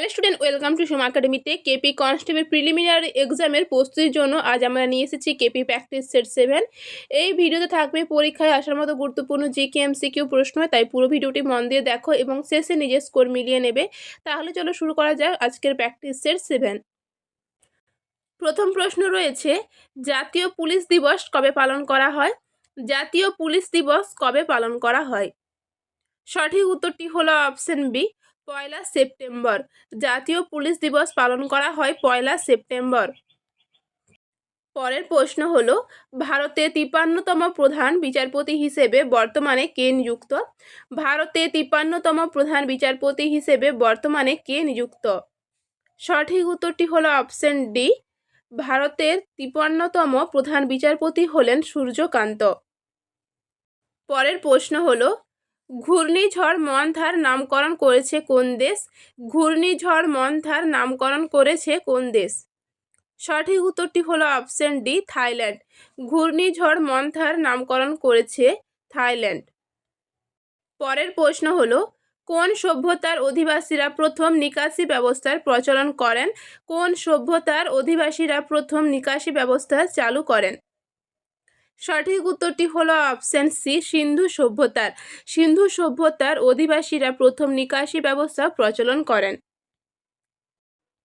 Hello student welcome to Soma একাডেমিতে KP constable preliminary এক্সামের প্রস্তুতির জন্য আজ আমরা নিয়ে এসেছি কেপি প্র্যাকটিস সেট সেভেন এই ভিডিওতে থাকবে পরীক্ষায় আসার মতো গুরুত্বপূর্ণ জি কে এমসি কিউ প্রশ্ন, তাই পুরো ভিডিওটি মন দিয়ে দেখো এবং শেষে নিজের স্কোর মিলিয়ে নেবে। তাহলে চলো শুরু করা যাক আজকের প্র্যাকটিস সেট সেভেন প্রথম প্রশ্ন রয়েছে, জাতীয় পুলিশ দিবস কবে পালন করা হয়? জাতীয় পুলিশ দিবস কবে পালন করা হয়? সঠিক উত্তরটি হলো অপশন বি পয়লা সেপ্টেম্বর। জাতীয় পুলিশ দিবস পালন করা হয় পয়লা সেপ্টেম্বর। পরের প্রশ্ন হল, ভারতে তিপান্নতম প্রধান বিচারপতি হিসেবে বর্তমানে কে নিযুক্ত? ভারতে তিপান্নতম প্রধান বিচারপতি হিসেবে বর্তমানে কে নিযুক্ত? সঠিক উত্তরটি হল অপশন ডি, ভারতের তিপান্নতম প্রধান বিচারপতি হলেন সূর্যকান্ত। পরের প্রশ্ন হলো ঘূর্ণিঝড় মন্থার নামকরণ করেছে কোন দেশ? ঘূর্ণিঝড় মন্থার নামকরণ করেছে কোন দেশ? সঠিক উত্তরটি হলো অপশন ডি, থাইল্যান্ড। ঘূর্ণিঝড় মন্থার নামকরণ করেছে থাইল্যান্ড। পরের প্রশ্ন হলো, কোন সভ্যতার অধিবাসীরা প্রথম নিকাশি ব্যবস্থার প্রচলন করেন? কোন সভ্যতার অধিবাসীরা প্রথম নিকাশি ব্যবস্থা চালু করেন? সঠিক উত্তরটি হলো অপশান সি সিন্ধু সভ্যতার। সিন্ধু সভ্যতার অধিবাসীরা প্রথম নিকাশি ব্যবস্থা প্রচলন করেন।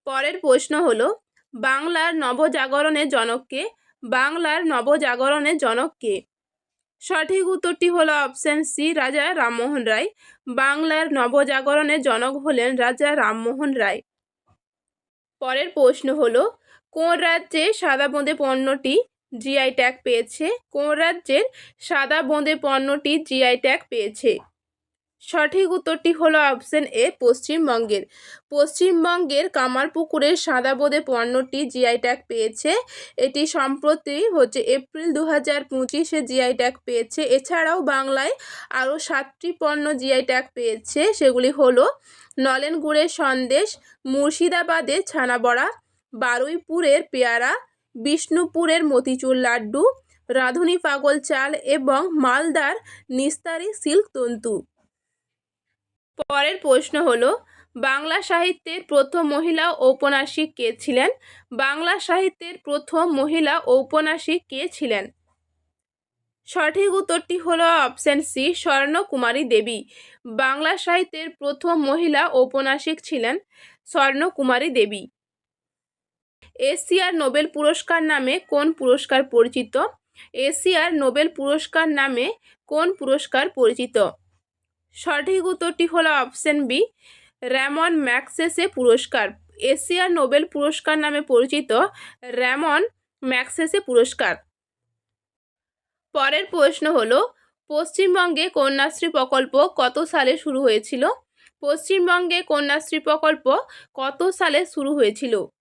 পরের প্রশ্ন হলো, বাংলার নবজাগরণের জনককে বাংলার নবজাগরণের জনককে সঠিক উত্তরটি হলো অপশান সি রাজা রামমোহন রায়। বাংলার নবজাগরণের জনক হলেন রাজা রামমোহন রায়। পরের প্রশ্ন হলো, কোন রাজ্যে সাদা বোঁদে পণ্যটি জিআই ট্যাগ পেয়েছে। কোন রাজ্যের সাদা বোঁদে পণ্যটি জিআই ট্যাগ পেয়েছে? সঠিক উত্তরটি হলো অপশন এ পশ্চিমবঙ্গের। পশ্চিমবঙ্গের কামারপুকুরের সাদা বোঁদে পণ্যটি জিআই ট্যাগ পেয়েছে। এটি সম্প্রতি হচ্ছে এপ্রিল দু হাজার পঁচিশে জিআই ট্যাগ পেয়েছে। এছাড়াও বাংলায় আরও সাতটি পণ্য জিআই ট্যাগ পেয়েছে। সেগুলি হলো নলেন গুড়ের সন্দেশ, মুর্শিদাবাদের ছানাবড়া, বারুইপুরের পেয়ারা বিষ্ণুপুরের মতিচুর লাড্ডু, রাঁধুনি পাগল চাল এবং মালদার নিস্তারি সিল্ক তন্তু। পরের প্রশ্ন হলো, বাংলা সাহিত্যের প্রথম মহিলা ঔপন্যাসিক কে ছিলেন? বাংলা সাহিত্যের প্রথম মহিলা ঔপন্যাসিক কে ছিলেন? সঠিক উত্তরটি হলো অপশান সি, স্বর্ণকুমারী দেবী। বাংলা সাহিত্যের প্রথম মহিলা ঔপন্যাসিক ছিলেন স্বর্ণকুমারী দেবী। এশিয়ার নোবেল পুরস্কার নামে কোন পুরস্কার পরিচিত? এশিয়ার নোবেল পুরস্কার নামে কোন পুরস্কার পরিচিত? সঠিক উত্তরটি হলো অপশন বি, র্যামন ম্যাক্সেসে পুরস্কার। এশিয়ার নোবেল পুরস্কার নামে পরিচিত র্যামন ম্যাক্সেসে পুরস্কার। পরের প্রশ্ন হলো, পশ্চিমবঙ্গে কন্যাশ্রী প্রকল্প কত সালে শুরু হয়েছিল? পশ্চিমবঙ্গে কন্যাশ্রী প্রকল্প কত সালে শুরু হয়েছিল?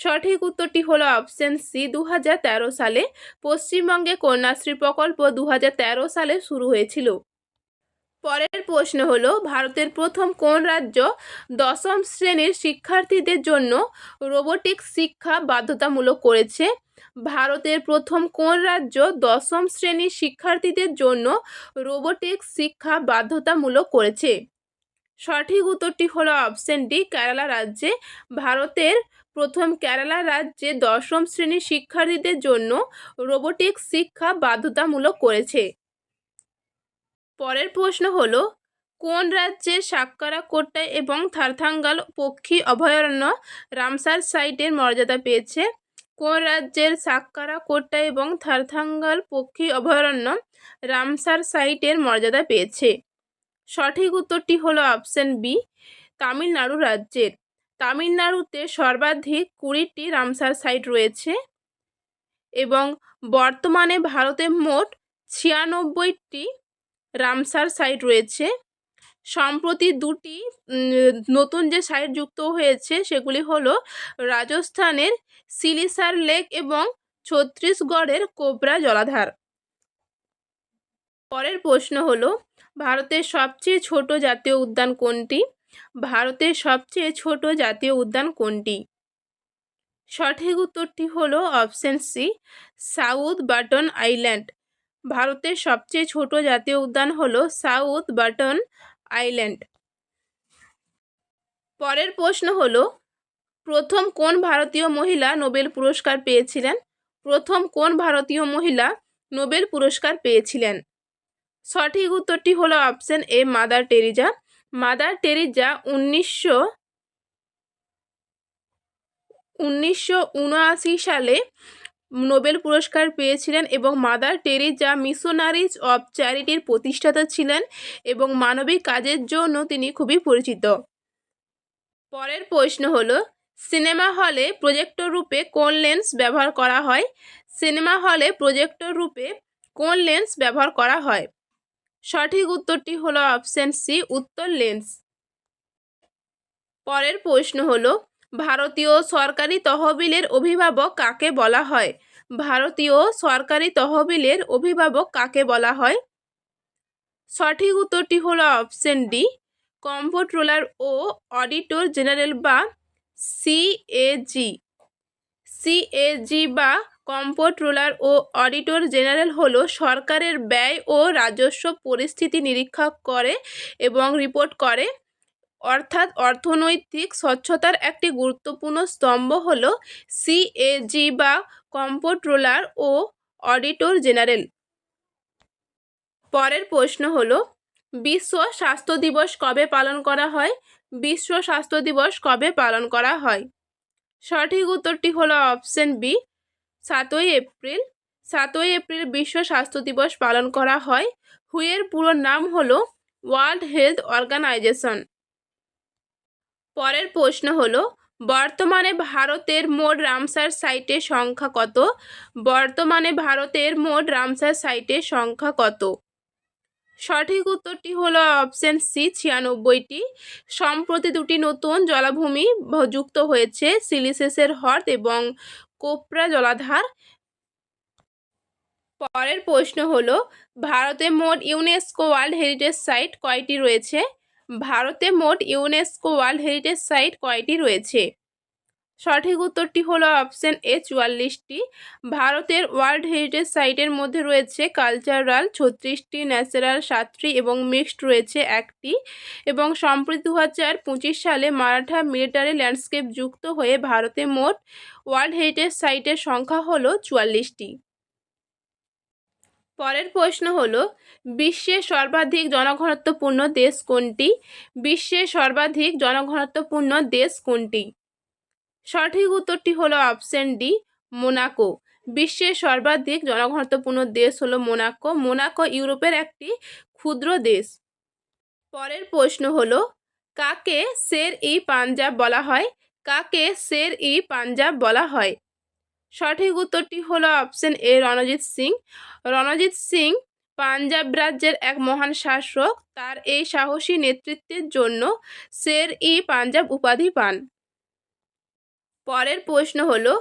সঠিক উত্তরটি হলো অপশন সি দু হাজার তেরো সালে। পশ্চিমবঙ্গে কন্যাশ্রী প্রকল্প দু হাজার তেরো সালে শুরু হয়েছিল। পরের প্রশ্ন হলো, ভারতের প্রথম কোন রাজ্য দশম শ্রেণির শিক্ষার্থীদের জন্য রোবোটিক্স শিক্ষা বাধ্যতামূলক করেছে? ভারতের প্রথম কোন রাজ্য দশম শ্রেণির শিক্ষার্থীদের জন্য রোবোটিক্স শিক্ষা বাধ্যতামূলক করেছে? সঠিক উত্তরটি হলো অপশন ডি কেরালা রাজ্যে। ভারতের প্রথম কেরালা রাজ্যে দশম শ্রেণির শিক্ষার্থীদের জন্য রোবোটিক্স শিক্ষা বাধ্যতামূলক করেছে। পরের প্রশ্ন হল, কোন রাজ্যের সাক্কারা কোট্টা এবং থারথাঙ্গাল পক্ষী অভয়ারণ্য রামসার সাইটের মর্যাদা পেয়েছে? কোন রাজ্যের সাক্কারা কোট্টা এবং থারথাঙ্গাল পক্ষী অভয়ারণ্য রামসার সাইটের মর্যাদা পেয়েছে? সঠিক উত্তরটি হলো অপশন বি তামিলনাড়ু রাজ্যের। তামিলনাড়ুতে সর্বাধিক কুড়িটি রামসার সাইট রয়েছে এবং বর্তমানে ভারতে মোট ছিয়ানব্বইটি রামসার সাইট রয়েছে। সম্প্রতি দুটি নতুন যে সাইট যুক্ত হয়েছে সেগুলি হলো রাজস্থানের সিলিসার লেক এবং ছত্তিশগড়ের কোবরা জলাধার। পরের প্রশ্ন হলো, ভারতের সবচেয়ে ছোট জাতীয় উদ্যান কোনটি? ভারতের সবচেয়ে ছোট জাতীয় উদ্যান কোনটি? সঠিক উত্তরটি হলো option C, South Button Island. ভারতের সবচেয়ে ছোট জাতীয় উদ্যান হল সাউথ বাটন আইল্যান্ড। পরের প্রশ্ন হলো, প্রথম কোন ভারতীয় মহিলা নোবেল পুরস্কার পেয়েছিলেন? প্রথম কোন ভারতীয় মহিলা নোবেল পুরস্কার পেয়েছিলেন? সঠিক উত্তরটি হলো option A, Mother Teresa. Mother Teresa উনিশশো উনিশশো সালে নোবেল পুরস্কার পেয়েছিলেন এবং মাদার টেরিজা মিশনারিজ অফ চ্যারিটির প্রতিষ্ঠাতা ছিলেন এবং মানবিক কাজের জন্য তিনি খুবই পরিচিত। পরের প্রশ্ন হলো, সিনেমা হলে প্রজেক্টর রূপে কোন লেন্স ব্যবহার করা হয়? সিনেমা হলে প্রজেক্টর রূপে কোন লেন্স ব্যবহার করা হয়? সঠিক উত্তরটি হলো অপশন সি, উত্তর লেন্স। পরের প্রশ্ন হলো, ভারতীয় সরকারি তহবিলের অভিভাবক কাকে বলা হয়? ভারতীয় সরকারি তহবিলের অভিভাবক কাকে বলা হয়? সঠিক উত্তরটি হলো অপশন ডি, কম্পোট্রোলার ও অডিটর জেনারেল বা সিএজি সিএজি বা কম্পোট্রোলার ও অডিটর জেনারেল হল সরকারের ব্যয় ও রাজস্ব পরিস্থিতি নিরীক্ষা করে এবং রিপোর্ট করে। অর্থাৎ অর্থনৈতিক স্বচ্ছতার একটি গুরুত্বপূর্ণ স্তম্ভ হল সিএজি বা কম্পোট্রোলার ও অডিটর জেনারেল। পরের প্রশ্ন হলো, বিশ্ব স্বাস্থ্য দিবস কবে পালন করা হয়? বিশ্ব স্বাস্থ্য দিবস কবে পালন করা হয়? সঠিক উত্তরটি হলো অপশন বি সাতই এপ্রিল সাতই এপ্রিল বিশ্ব স্বাস্থ্য দিবস পালন করা হয়। হুয়ের পুরো নাম হলো ওয়ার্ল্ড হেলথ অর্গানাইজেশন পরের প্রশ্ন হলো, বর্তমানে ভারতের মোট রামসার সাইটের সংখ্যা কত? বর্তমানে ভারতের মোট রামসার সাইটের সংখ্যা কত? সঠিক উত্তরটি হলো অপশন সি, ছিয়ানব্বইটি। সম্প্রতি দুটি নতুন জলাভূমি যুক্ত হয়েছে, সিলিসেসের হ্রদ এবং কোপরা জলাধার? পরের প্রশ্ন হল, ভারতে মোট ইউনেস্কো ওয়ার্ল্ড হেরিটেজ সাইট কয়টি রয়েছে? ভারতে মোট ইউনেস্কো ওয়ার্ল্ড হেরিটেজ সাইট কয়টি রয়েছে? সঠিক উত্তরটি হলো অপশন এ চুয়াল্লিশটি। ভারতের ওয়ার্ল্ড হেরিটেজ সাইটের মধ্যে রয়েছে কালচারাল ছত্রিশটি, ন্যাচারাল সাতটি এবং মিক্সড রয়েছে একটি এবং সম্প্রতি দু হাজার পঁচিশ সালে মারাঠা মিলিটারি ল্যান্ডস্কেপ যুক্ত হয়ে ভারতে মোট ওয়ার্ল্ড হেরিটেজ সাইটের সংখ্যা হলো চুয়াল্লিশটি। পরের প্রশ্ন হলো, বিশ্বের সর্বাধিক জনঘনত্বপূর্ণ দেশ কোনটি? বিশ্বের সর্বাধিক জনঘনত্বপূর্ণ দেশ কোনটি? সঠিক উত্তরটি হলো অপশন ডি, মোনাকো। বিশ্বের সর্বাধিক জনঘনত্বপূর্ণ দেশ হলো মোনাকো। মোনাকো ইউরোপের একটি ক্ষুদ্র দেশ। পরের প্রশ্ন হলো, কাকে শের ই পাঞ্জাব বলা হয়? কাকে শের ই পাঞ্জাব বলা হয়? সঠিক উত্তরটি হলো অপশন এ, রণজিৎ সিং। রণজিৎ সিং পাঞ্জাব রাজ্যের এক মহান শাসক। তার এই সাহসী নেতৃত্বের জন্য শের ই পাঞ্জাব উপাধি পান। পরের প্রশ্ন হলো,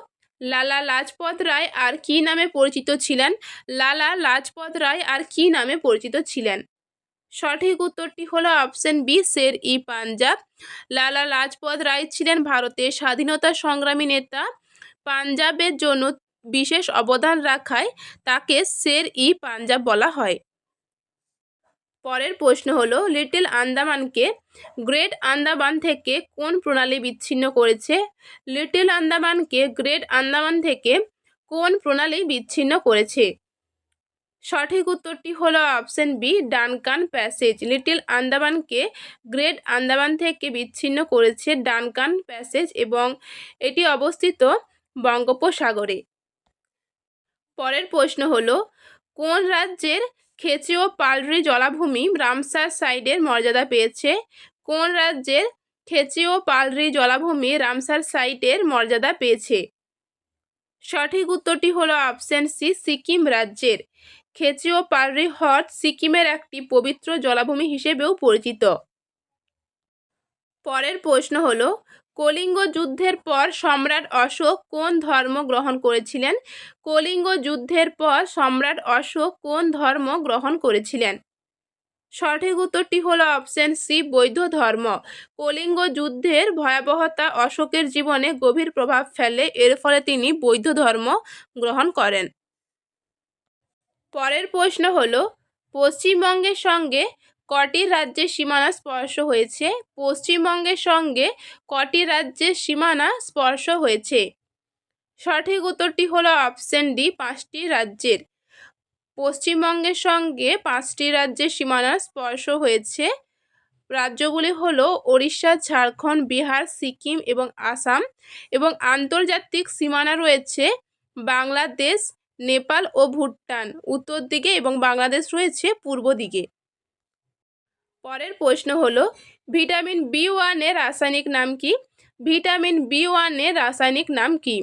লালা লাজপত রায় আর কী নামে পরিচিত ছিলেন? লালা লাজপত রায় আর কী নামে পরিচিত ছিলেন? সঠিক উত্তরটি হলো অপশন বি, শের ই পাঞ্জাব। লালা লাজপত রায় ছিলেন ভারতের স্বাধীনতা সংগ্রামী নেতা। পাঞ্জাবের জন্য বিশেষ অবদান রাখায় তাকে শের ই পাঞ্জাব বলা হয়। পরের প্রশ্ন হলো, লিটল আন্দামানকে গ্রেট আন্দামান থেকে কোন প্রণালী বিচ্ছিন্ন করেছে? লিটল আন্দামানকে গ্রেট আন্দামান থেকে কোন প্রণালী বিচ্ছিন্ন করেছে? সঠিক উত্তরটি হলো option B, Duncan Passage. Little আন্দামানকে great Andaman থেকে বিচ্ছিন্ন করেছে ডানকান প্যাসেজ এবং এটি অবস্থিত বঙ্গোপসাগরে। পরের প্রশ্ন হলো, কোন রাজ্যের খেচিও পালরি জলাভূমি রামসার সাইডের মর্যাদা পেয়েছে। কোন রাজ্যের খেচিও পালরি জলাভূমি রামসার সাইটের মর্যাদা পেয়েছে? সঠিক উত্তরটি হলো অপশন সি সিকিম রাজ্যের। খেচিও পালরি হ্রদ সিকিমের একটি পবিত্র জলাভূমি হিসেবেও পরিচিত। পরের প্রশ্ন হলো কলিঙ্গ যুদ্ধের পর সম্রাট অশোক কোন ধর্ম গ্রহণ করেছিলেন? কলিঙ্গ যুদ্ধের পর সম্রাট অশোক কোন ধর্ম গ্রহণ করেছিলেন? সঠিক উত্তরটি হলো অপশন সি বৌদ্ধ ধর্ম। কলিঙ্গ যুদ্ধের ভয়াবহতা অশোকের জীবনে গভীর প্রভাব ফেলে, এর ফলে তিনি বৌদ্ধ ধর্ম গ্রহণ করেন। পরের প্রশ্ন হলো, পশ্চিমবঙ্গের সঙ্গে কটি রাজ্যের সীমানা স্পর্শ হয়েছে? পশ্চিমবঙ্গের সঙ্গে কটি রাজ্যের সীমানা স্পর্শ হয়েছে? সঠিক উত্তরটি হলো অপশন ডি পাঁচটি রাজ্যের। পশ্চিমবঙ্গের সঙ্গে পাঁচটি রাজ্যের সীমানা স্পর্শ হয়েছে। রাজ্যগুলি হলো ওড়িশা, ঝাড়খণ্ড, বিহার, সিকিম এবং আসাম এবং আন্তর্জাতিক সীমানা রয়েছে বাংলাদেশ, নেপাল ও ভুটান। উত্তর দিকে এবং বাংলাদেশ রয়েছে পূর্ব দিকে। পরের প্রশ্ন হলো, ভিটামিন বি ওয়ানের রাসায়নিক নাম কি? ভিটামিন বি ওয়ানের রাসায়নিক নাম কি?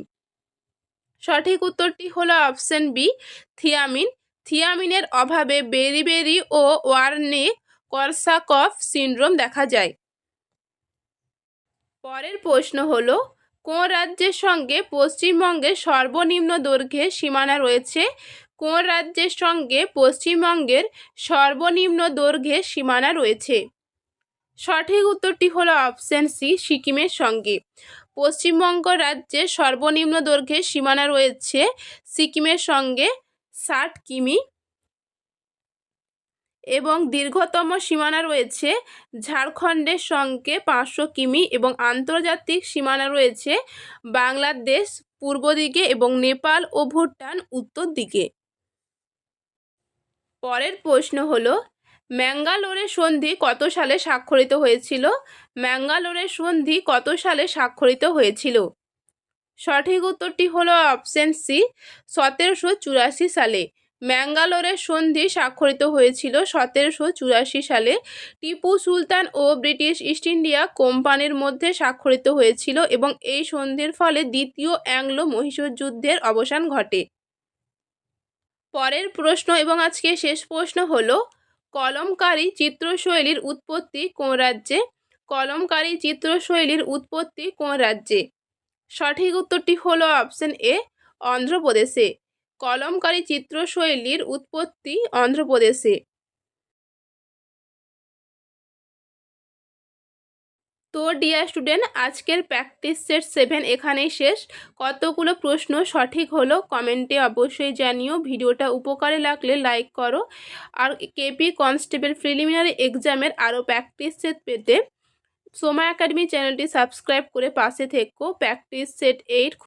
সঠিক উত্তরটি হলো অপশন বি, থিয়ামিন। থিয়ামিনের অভাবে বেরিবেরি ও ওয়ার্নে করসাকফ সিন্ড্রোম দেখা যায়। পরের প্রশ্ন হলো, কোন রাজ্যের সঙ্গে পশ্চিমবঙ্গের সর্বনিম্ন দৈর্ঘ্যের সীমানা রয়েছে? কোন রাজ্যের সঙ্গে পশ্চিমবঙ্গের সর্বনিম্ন দৈর্ঘ্যের সীমানা রয়েছে? সঠিক উত্তরটি হলো অপশন সি সিকিমের সঙ্গে। পশ্চিমবঙ্গ রাজ্যের সর্বনিম্ন দৈর্ঘ্যের সীমানা রয়েছে সিকিমের সঙ্গে ষাট কিমি এবং দীর্ঘতম সীমানা রয়েছে ঝাড়খণ্ডের সঙ্গে পাঁচশো কিমি এবং আন্তর্জাতিক সীমানা রয়েছে বাংলাদেশ পূর্ব দিকে এবং নেপাল ও ভুটান উত্তর দিকে। পরের প্রশ্ন হলো ম্যাঙ্গালোরের সন্ধি কত সালে স্বাক্ষরিত হয়েছিল? ম্যাঙ্গালোরের সন্ধি কত সালে স্বাক্ষরিত হয়েছিল? সঠিক উত্তরটি হলো অপশন সি, সতেরোশো চুরাশি সালে। ম্যাঙ্গালোরের সন্ধি স্বাক্ষরিত হয়েছিল সতেরোশো চুরাশি সালে। টিপু সুলতান ও ব্রিটিশ ইস্ট ইন্ডিয়া কোম্পানির মধ্যে স্বাক্ষরিত হয়েছিল এবং এই সন্ধির ফলে দ্বিতীয় অ্যাংলো মহীশূর যুদ্ধের অবসান ঘটে। পরের প্রশ্ন এবং আজকে শেষ প্রশ্ন হল, কলমকারী চিত্রশৈলীর উৎপত্তি কোন রাজ্যে? কলমকারী চিত্রশৈলীর উৎপত্তি কোন রাজ্যে? সঠিক উত্তরটি হল অপশন এ, অন্ধ্রপ্রদেশে। কলমকারী চিত্রশৈলীর উৎপত্তি অন্ধ্রপ্রদেশে। তো ডিয়ার স্টুডেন্ট আজকের প্র্যাকটিস সেট সেভেন এখানেই শেষ। কতগুলো প্রশ্ন সঠিক হলো কমেন্টে অবশ্যই জানিও। ভিডিওটা উপকারে লাগলে লাইক করো। আর কেপি কনস্টেবল প্রিলিমিনারি এক্সামের আরও প্র্যাকটিস সেট পেতে। সোমা একাডেমি চ্যানেলটি সাবস্ক্রাইব করে পাশে থেকো। Practice set eight